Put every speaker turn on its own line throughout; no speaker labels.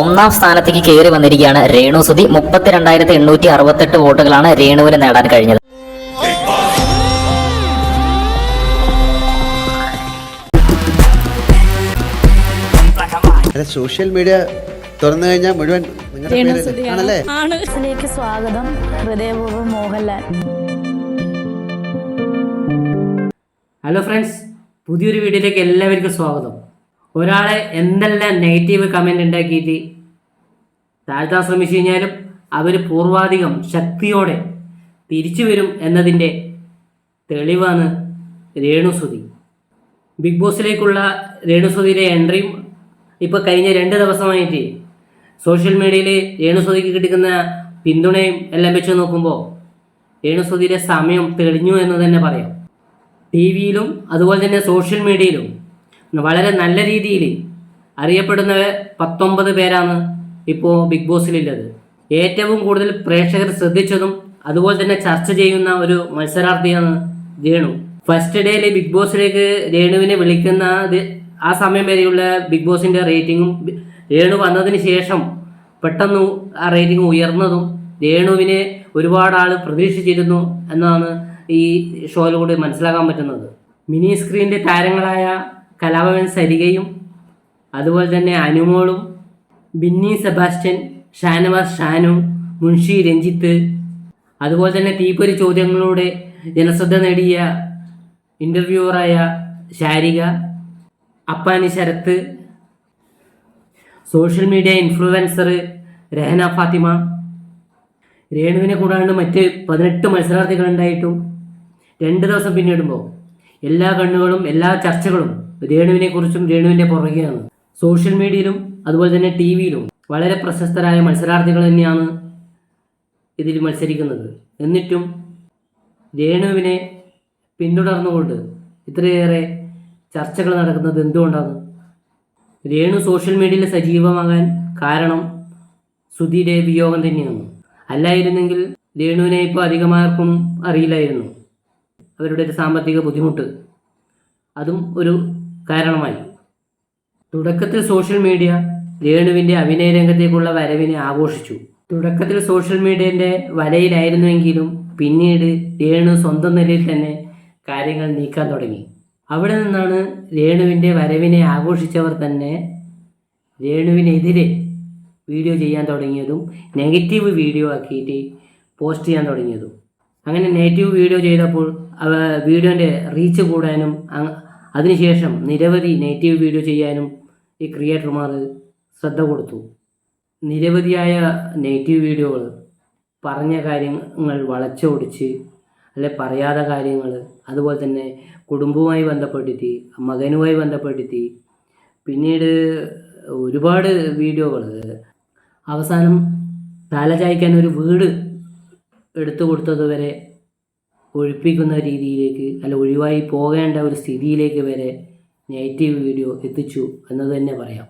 ഒന്നാം സ്ഥാനത്തേക്ക് കയറി വന്നിരിക്കുകയാണ് രേണു സുധി. മുപ്പത്തിരണ്ടായിരത്തി എണ്ണൂറ്റി അറുപത്തെട്ട് വോട്ടുകളാണ് രേണുവിന് നേടാൻ കഴിഞ്ഞത്.
അല്ല സോഷ്യൽ മീഡിയ തുറന്നു കഴിഞ്ഞാൽ മുഴുവൻ. ആണല്ലേ?
സ്വാഗതം. ഹൃദയപൂർവം മോഹൻലാൽ.
ഹലോ ഫ്രണ്ട്സ് പുതിയൊരു വീഡിയോയിലേക്ക് എല്ലാവർക്കും സ്വാഗതം. ഒരാളെ എന്തെല്ലാം നെഗറ്റീവ് കമന്റ് ഉണ്ടാക്കിയിട്ട് താഴ്ത്താൻ ശ്രമിച്ചു കഴിഞ്ഞാലും അവർ പൂർവാധികം ശക്തിയോടെ തിരിച്ചു വരും എന്നതിന്റെ തെളിവാണ് രേണുസുതി ബിഗ് ബോസിലേക്കുള്ള രേണുസുതിയുടെ എൻട്രിയും ഇപ്പോൾ കഴിഞ്ഞ രണ്ട് ദിവസമായിട്ട് സോഷ്യൽ മീഡിയയിൽ രേണുസുതിക്ക് കിട്ടുന്ന പിന്തുണയും എല്ലാം വെച്ച് നോക്കുമ്പോൾ രേണുസുതിയുടെ സമയം തെളിഞ്ഞു എന്ന് തന്നെ പറയാം. ടി വിയിലും അതുപോലെ തന്നെ സോഷ്യൽ മീഡിയയിലും വളരെ നല്ല രീതിയിൽ അറിയപ്പെടുന്ന പത്തൊമ്പത് പേരാണ് ഇപ്പോൾ ബിഗ് ബോസിലുള്ളത് ഏറ്റവും കൂടുതൽ പ്രേക്ഷകർ ശ്രദ്ധിച്ചതും അതുപോലെ തന്നെ ചർച്ച ചെയ്യുന്ന ഒരു മത്സരാർത്ഥിയാണ് രേണു. ഫസ്റ്റ് ഡേയിൽ ബിഗ് ബോസിലേക്ക് രേണുവിനെ വിളിക്കുന്ന ആ സമയം വരെയുള്ള ബിഗ് ബോസിന്റെ റേറ്റിങ്ങും രേണു വന്നതിന് ശേഷം പെട്ടെന്ന് ആ റേറ്റിംഗ് ഉയർന്നതും രേണുവിനെ ഒരുപാട് ആൾ പ്രതീക്ഷിച്ചിരുന്നു എന്നാണ് ഈ ഷോയിലൂടെ മനസ്സിലാക്കാൻ പറ്റുന്നത്. മിനി സ്ക്രീനിന്റെ താരങ്ങളായ കലാഭവൻ സരികയും അതുപോലെ തന്നെ അനുമോളും ബിന്നി സെബാസ്റ്റ്യൻ ഷാനവാസ് ഷാനു മുൻഷി രഞ്ജിത്ത് അതുപോലെ തന്നെ തീപ്പൊരി ചോദ്യങ്ങളിലൂടെ ജനശ്രദ്ധ നേടിയ ഇന്റർവ്യൂവറായ Sarika Appani Sharath social media influencer Rahana Fathima രേണുവിനെ കൂടാണ്ട് മറ്റ് പതിനെട്ട് മത്സരാർത്ഥികളുണ്ടായിട്ടും രണ്ട് ദിവസം പിന്നിടുമ്പോൾ എല്ലാ കണ്ണുകളും എല്ലാ ചർച്ചകളും രേണുവിനെ കുറിച്ചും രേണുവിന്റെ പുറകെയാണ്. സോഷ്യൽ മീഡിയയിലും അതുപോലെ തന്നെ ടി വിയിലും വളരെ പ്രശസ്തരായ മത്സരാർത്ഥികൾ തന്നെയാണ് ഇതിൽ മത്സരിക്കുന്നത്. എന്നിട്ടും രേണുവിനെ പിന്തുടർന്നുകൊണ്ട് ഇത്രയേറെ ചർച്ചകൾ നടക്കുന്നത് എന്തുകൊണ്ടാണ്? രേണു സോഷ്യൽ മീഡിയയിൽ സജീവമാകാൻ കാരണം സുധീരെ വിയോഗം തന്നെയാണ്. അല്ലായിരുന്നെങ്കിൽ രേണുവിനെ ഇപ്പോൾ അധികമാർക്കും അറിയില്ലായിരുന്നു. അവരുടെ ഒരു സാമ്പത്തിക ബുദ്ധിമുട്ട്. അതും ഒരു കാരണമായി. തുടക്കത്തിൽ സോഷ്യൽ മീഡിയ രേണുവിന്റെ അഭിനയ രംഗത്തേക്കുള്ള വരവിനെ ആഘോഷിച്ചു. തുടക്കത്തിൽ സോഷ്യൽ മീഡിയന്റെ വലയിലായിരുന്നുവെങ്കിലും പിന്നീട് രേണു സ്വന്തം നിലയിൽ തന്നെ കാര്യങ്ങൾ നീക്കാൻ തുടങ്ങി. അവിടെ നിന്നാണ് രേണുവിന്റെ വരവിനെ ആഘോഷിച്ചവർ തന്നെ രേണുവിനെതിരെ വീഡിയോ ചെയ്യാൻ തുടങ്ങിയതും നെഗറ്റീവ് വീഡിയോ ആക്കിയിട്ട് പോസ്റ്റ് ചെയ്യാൻ തുടങ്ങിയതും. അങ്ങനെ നെഗറ്റീവ് വീഡിയോ ചെയ്തപ്പോൾ വീഡിയോന്റെ റീച്ച് കൂടാനും അതിനുശേഷം നിരവധി നെഗറ്റീവ് വീഡിയോ ചെയ്യാനും ഈ ക്രിയേറ്റർമാർ ശ്രദ്ധ കൊടുത്തു. നിരവധിയായ നെഗറ്റീവ് വീഡിയോകൾ പറഞ്ഞ കാര്യങ്ങൾ വളച്ചൊടിച്ച് അല്ലെ പറയാതെ കാര്യങ്ങൾ അതുപോലെ തന്നെ കുടുംബവുമായി ബന്ധപ്പെട്ടിട്ട് മകനുമായി ബന്ധപ്പെട്ടിട്ട് പിന്നീട് ഒരുപാട് വീഡിയോകൾ അവസാനം തലചായ്ക്കാൻ ഒരു വീട് എടുത്തു കൊടുത്തത് വരെ ഒഴിപ്പിക്കുന്ന രീതിയിലേക്ക് അല്ല ഒഴിവായി പോകേണ്ട ഒരു സ്ഥിതിയിലേക്ക് വരെ നെഗറ്റീവ് വീഡിയോ എത്തിച്ചു എന്ന് തന്നെ പറയാം.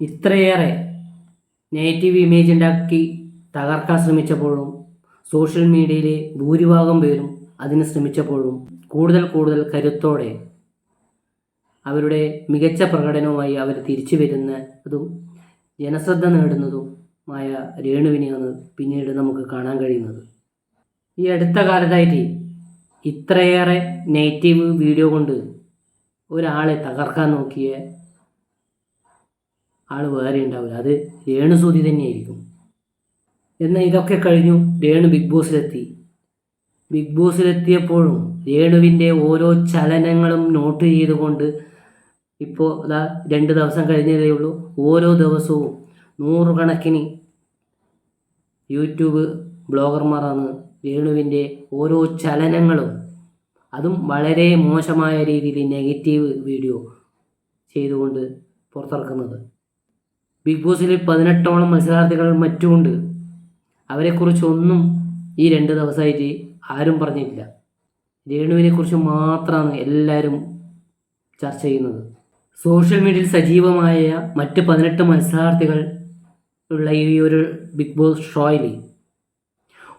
ഇത്രയേറെ നെഗറ്റീവ് ഇമേജ് ഉണ്ടാക്കി തകർക്കാൻ ശ്രമിച്ചപ്പോഴും സോഷ്യൽ മീഡിയയിലെ ഭൂരിഭാഗം പേരും അതിന് ശ്രമിച്ചപ്പോഴും കൂടുതൽ കൂടുതൽ കരുത്തോടെ അവരുടെ മികച്ച പ്രകടനവുമായി അവർ തിരിച്ചു വരുന്നതും ജനശ്രദ്ധ നേടുന്നതുമായ രേണുവിനെയാണ് പിന്നീട് നമുക്ക് കാണാൻ കഴിയുന്നത്. ഈ അടുത്ത കാലത്തായിട്ട് ഇത്രയേറെ നെഗറ്റീവ് വീഡിയോ കൊണ്ട് ഒരാളെ തകർക്കാൻ നോക്കിയ ആൾ വേറെ ഉണ്ടാവില്ല. അത് രേണുസൂതി തന്നെയായിരിക്കും. എന്നാൽ ഇതൊക്കെ കഴിഞ്ഞു രേണു ബിഗ് ബോസിലെത്തി. ബിഗ് ബോസിലെത്തിയപ്പോഴും രേണുവിന്റെ ഓരോ ചലനങ്ങളും നോട്ട് ചെയ്തുകൊണ്ട് ഇപ്പോൾ ഇതാ രണ്ട് ദിവസം കഴിഞ്ഞതേ ഉള്ളൂ. ഓരോ ദിവസവും നൂറുകണക്കിന് യൂട്യൂബ് ബ്ലോഗർമാരാണ് വേണുവിന്റെ ഓരോ ചലനങ്ങളും. അതും വളരെ മോശമായ രീതിയിൽ നെഗറ്റീവ് വീഡിയോ ചെയ്തുകൊണ്ട് പുറത്തിറക്കുന്നത്. ബിഗ് ബോസിൽ പതിനെട്ടോളം മത്സരാർത്ഥികൾ മറ്റുമുണ്ട്. അവരെക്കുറിച്ചൊന്നും ഈ രണ്ട് ദിവസമായിട്ട് ആരും പറഞ്ഞിട്ടില്ല. രേണുവിനെക്കുറിച്ച് മാത്രമാണ് എല്ലാവരും ചർച്ച ചെയ്യുന്നത്. സോഷ്യൽ മീഡിയയിൽ സജീവമായ മറ്റ് പതിനെട്ട് മത്സരാർത്ഥികൾ ഉള്ള ഈ ഒരു ബിഗ് ബോസ് ഷോയിൽ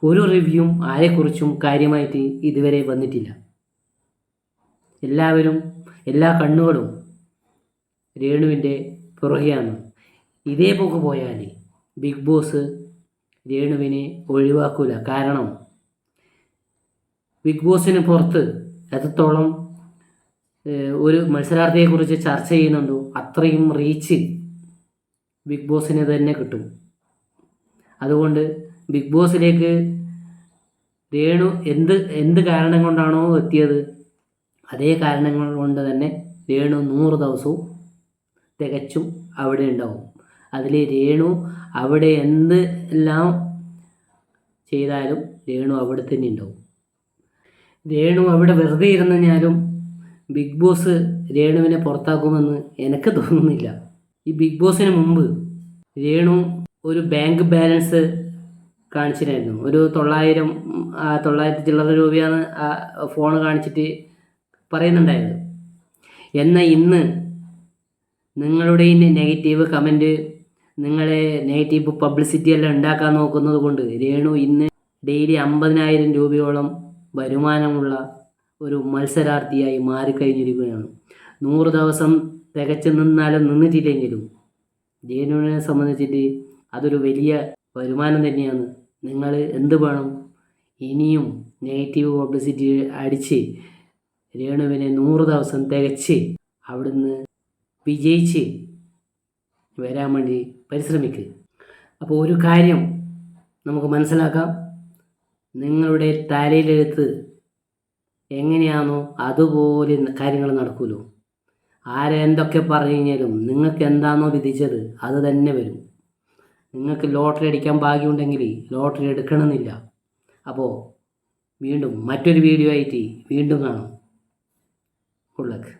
ഒരു റിവ്യൂവും ആരെക്കുറിച്ചും കാര്യമായിട്ട് ഇതുവരെ വന്നിട്ടില്ല. എല്ലാവരും എല്ലാ കണ്ണുകളും രേണുവിന്റെ പുറകെയാണ്. ഇതേ പോക്ക് പോയാൽ ബിഗ് ബോസ് രേണുവിനെ ഒഴിവാക്കൂല. കാരണം ബിഗ് ബോസിന് പുറത്ത് എത്രത്തോളം ഒരു മത്സരാർത്ഥിയെക്കുറിച്ച് ചർച്ച ചെയ്യുന്നുണ്ടോ അത്രയും റീച്ച് ബിഗ് ബോസിന് തന്നെ കിട്ടും. അതുകൊണ്ട് ബിഗ് ബോസിലേക്ക് രേണു എന്ത് എന്ത് കാരണം കൊണ്ടാണോ എത്തിയത്? അതേ കാരണങ്ങൾ കൊണ്ട് തന്നെ രേണു നൂറ് ദിവസവും തികച്ചും അവിടെ ഉണ്ടാവും. അതിൽ രേണു അവിടെ എന്ത് എല്ലാം ചെയ്താലും രേണു അവിടെ തന്നെ ഉണ്ടാവും. രേണു അവിടെ വെറുതെ ഇരുന്നാലും ബിഗ് ബോസ് രേണുവിനെ പുറത്താക്കുമെന്ന് എനിക്ക് തോന്നുന്നില്ല. ഈ ബിഗ് ബോസിന് മുമ്പ് രേണു ഒരു ബാങ്ക് ബാലൻസ് കാണിച്ചിട്ടായിരുന്നു ഒരു തൊള്ളായിരം തൊള്ളായിരത്തി ചില്ലറ രൂപയാണ് ആ ഫോൺ കാണിച്ചിട്ട് പറയുന്നുണ്ടായത്. എന്നാൽ ഇന്ന് നിങ്ങളുടെ ഈ നെഗറ്റീവ് കമന്റ് നിങ്ങളെ നെഗറ്റീവ് പബ്ലിസിറ്റി എല്ലാം ഉണ്ടാക്കാൻ നോക്കുന്നത് കൊണ്ട് രേണു ഇന്ന് ഡെയിലി അമ്പതിനായിരം രൂപയോളം വരുമാനമുള്ള ഒരു മത്സരാർത്ഥിയായി മാറിക്കഴിഞ്ഞിരിക്കുകയാണ്. നൂറ് ദിവസം തികച്ചു നിന്നാലും നിന്നിട്ടില്ലെങ്കിലും രേണുവിനെ സംബന്ധിച്ചിട്ട് അതൊരു വലിയ വരുമാനം തന്നെയാണ്. നിങ്ങൾ എന്ത് വേണം? ഇനിയും നെഗറ്റീവ് പബ്ലിസിറ്റി അടിച്ച് രേണുവിനെ നൂറ് ദിവസം തികച്ച് അവിടുന്ന് വിജയിച്ച് വരാൻ വേണ്ടി പരിശ്രമിക്കുക അപ്പോൾ ഒരു കാര്യം നമുക്ക് മനസ്സിലാക്കാം. നിങ്ങളുടെ തലയിലെടുത്ത് എങ്ങനെയാണോ അതുപോലെ കാര്യങ്ങൾ നടക്കുമല്ലോ. ആരെന്തൊക്കെ പറഞ്ഞു കഴിഞ്ഞാലും നിങ്ങൾക്ക് എന്താണോ വിധിച്ചത് അത് തന്നെ വരും. നിങ്ങൾക്ക് ലോട്ടറി അടിക്കാൻ ഭാഗ്യമുണ്ടെങ്കിൽ ലോട്ടറി എടുക്കണമെന്നില്ല. അപ്പോൾ വീണ്ടും മറ്റൊരു വീഡിയോ ആയിട്ട് വീണ്ടും കാണാം. Good luck